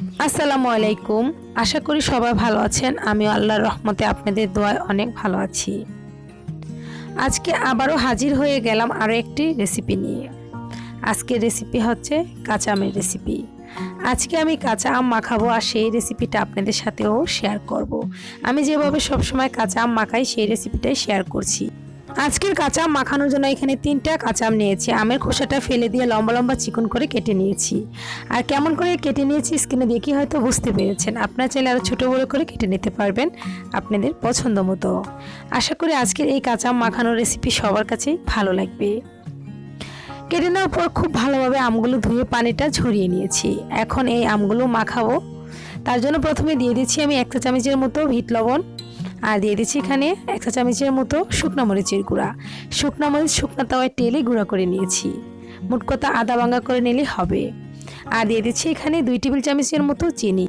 আসসালামু আলাইকুম। আশা করি সবাই ভালো আছেন। আমি আল্লাহর রহমতে আপনাদের দোয়ায় অনেক ভালো আছি। আজকে আবারও হাজির হয়ে গেলাম আরও একটি রেসিপি নিয়ে। আজকের রেসিপি হচ্ছে কাঁচা আমের রেসিপি আজকে আমি কাঁচা আম মাখাবো আর সেই রেসিপিটা আপনাদের সাথেও শেয়ার করব। আমি যেভাবে সবসময় কাঁচা আম মাখাই সেই রেসিপিটাই শেয়ার করছি। আজকের কাঁচা মাখানোর জন্য এখানে তিনটা কাঁচা আম নিয়েছি। আমের খোসাটা ফেলে দিয়ে লম্বা লম্বা চিকন করে কেটে নিয়েছি। আর কেমন করে কেটে নিয়েছি স্কিনে দেখি হয়তো বুঝতে পেরেছেন। আপনারা চাইলে আরও ছোটো বড়ো করে কেটে নিতে পারবেন আপনাদের পছন্দ মতো। আশা করি আজকের এই কাঁচা আম মাখানোর রেসিপি সবার কাছেই ভালো লাগবে। কেটে নেওয়ার পর খুব ভালোভাবে আমগুলো ধুয়ে পানিটা ঝরিয়ে নিয়েছি। এখন এই আমগুলো মাখাবো। তার জন্য প্রথমে দিয়ে দিচ্ছি আমি একটা চামচের মতো ভিট লবণ। আর দিয়ে দিচ্ছি এখানে একটা চামচের মতো শুকনো মরিচের গুঁড়া। শুকনো মরিচ, শুকনো তাওয়ায় তেলে গুঁড়া করে নিয়েছি। মোট কথা আদা ভাঙা করে নিলে হবে। আর দিয়ে দিচ্ছি এখানে দুই টেবিল চামচের মতো চিনি।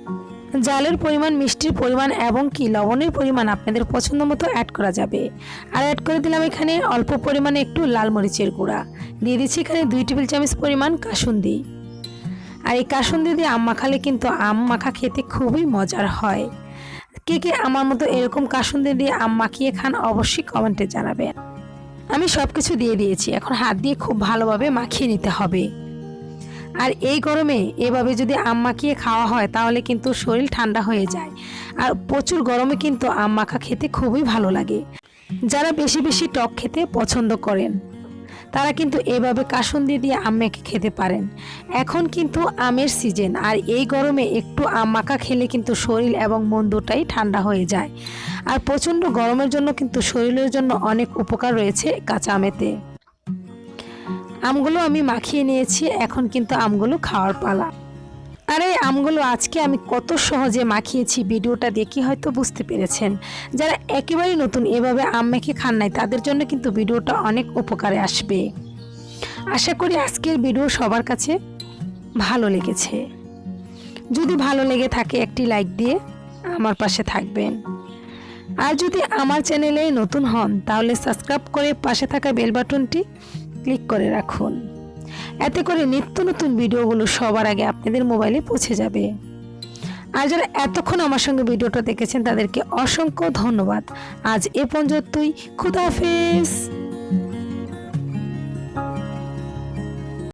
জালের পরিমাণ, মিষ্টির পরিমাণ এবং কি লবণের পরিমাণ আপনাদের পছন্দ মতো অ্যাড করা যাবে। আর অ্যাড করে দিলাম এখানে অল্প পরিমাণে একটু লাল মরিচের গুঁড়া। দিয়ে দিচ্ছি এখানে দুই টেবিল চামচ পরিমাণ কাসুন্দি। আর এই কাসুন্দি দিয়ে আম মাখালে কিন্তু আম মাখা খেতে খুবই মজার হয়। কে কে আমার মতো এরকম কাসুন্দি দিয়ে আম মাখিয়ে খান অবশ্যই কমেন্টে জানাবেন। আমি সব কিছু দিয়ে দিয়েছি, এখন হাত দিয়ে খুব ভালোভাবে মাখিয়ে নিতে হবে। আর এই গরমে এভাবে যদি আম মাখিয়ে খাওয়া হয়, তাহলে কিন্তু শরীর ঠান্ডা হয়ে যায়। আর প্রচুর গরমে কিন্তু আম মাখা খেতে খুবই ভালো লাগে। যারা বেশি বেশি টক খেতে পছন্দ করেন তারা কিন্তু এভাবে কাসুন্দি দিয়ে আম মেখে খেতে পারেন। এখন কিন্তু আমের সিজন আর এই গরমে একটু আম মাখা খেলে কিন্তু শরীর এবং মন দুটাই ঠান্ডা হয়ে যায়। আর প্রচণ্ড গরমের জন্য কিন্তু শরীরের জন্য অনেক উপকার রয়েছে কাঁচা আমেতে। আমগুলো আমি মাখিয়ে নিয়েছি, এখন কিন্তু আমগুলো খাওয়ার পালা। আর এই আমগুলো আজকে আমি কত সহজে মাখিয়েছি, ভিডিওটা দেখে হয়তো বুঝতে পেরেছেন। যারা একেবারেই নতুন এভাবে আম মেখে খান নাই, তাদের জন্য কিন্তু ভিডিওটা অনেক উপকারে আসবে। আশা করি আজকের ভিডিও সবার কাছে ভালো লেগেছে। যদি ভালো লেগে থাকে একটি লাইক দিয়ে আমার পাশে থাকবেন। আর যদি আমার চ্যানেলে নতুন হন, তাহলে সাবস্ক্রাইব করে পাশে থাকা বেল বাটনটি ক্লিক করে রাখুন। এতে করে নিত্য নতুন ভিডিওগুলো সবার আগে আপনাদের মোবাইলে পৌঁছে যাবে। আর যারা এতক্ষণ আমার সঙ্গে ভিডিওটা দেখেছেন, তাদেরকে অসংখ্য ধন্যবাদ। আজ এ পর্যন্তই। খুদাহাফেজ